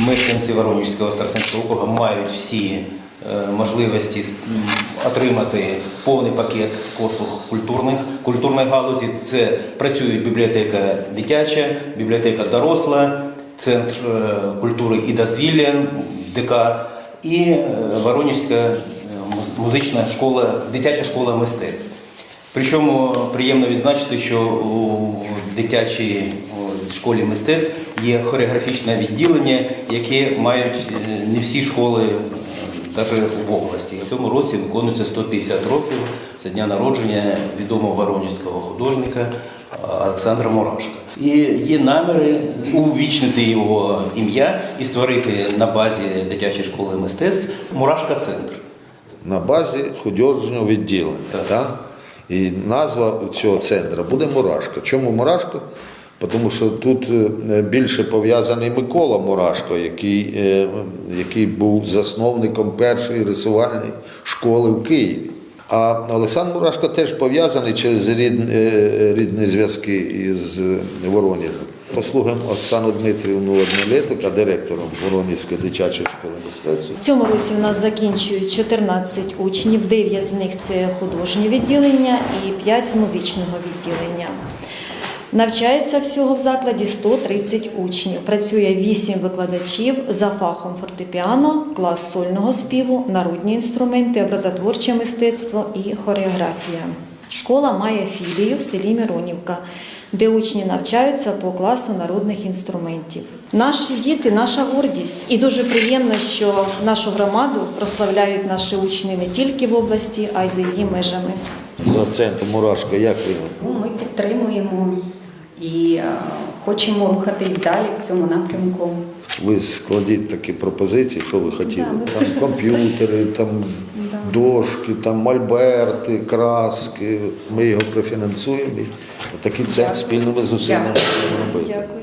мешканці Воронежського Старостинського округу мають всі е, можливості отримати повний пакет послуг культурних, культурної галузі. Це працює бібліотека дитяча, бібліотека доросла, центр е, культури і дозвілля, ДК і е, Воронежська музична школа, дитяча школа мистецтв. Причому приємно відзначити, що у дитячій школі мистецтв є хореографічне відділення, яке мають е, не всі школи навіть в області. В цьому році виконується 150 років з дня народження відомого воронежського художника е, Олександра Мурашка. І є наміри увічнити його ім'я і створити на базі дитячої школи мистецтв Мурашка-центр. на базі художнього відділення. Так. Так. І назва цього центру буде Мурашко. Чому Мурашко? Тому що тут е, більше пов'язаний Микола Мурашко, який, е, який був засновником першої рисувальної школи в Києві. А Олександр Мурашко теж пов'язаний через е, рідні зв'язки із Воронежем. Послухаємо Оксану Дмитрівну Однолеток, а директором Воронезької дитячої школи мистецтва. В цьому році у нас закінчують 14 учнів, 9 з них це художнє відділення і 5 з музичного відділення. Навчається всього в закладі 130 учнів. Працює 8 викладачів за фахом фортепіано, клас сольного співу, народні інструменти, образотворче мистецтво і хореографія. Школа має філію в селі Миронівка, де учні навчаються по класу народних інструментів. Наші діти наша гордість, і дуже приємно, що нашу громаду прославляють наші учні не тільки в області, а й за її межами. За центр Мурашко, як ви? Ну, Ми підтримуємо і е, хочемо рухатись далі в цьому напрямку. Ви складіть такі пропозиції, що ви хотіли? Там комп'ютери, там дошки, там мольберти, краски. Ми його профінансуємо. І такий центр спільними зусиллями робити. Дякую.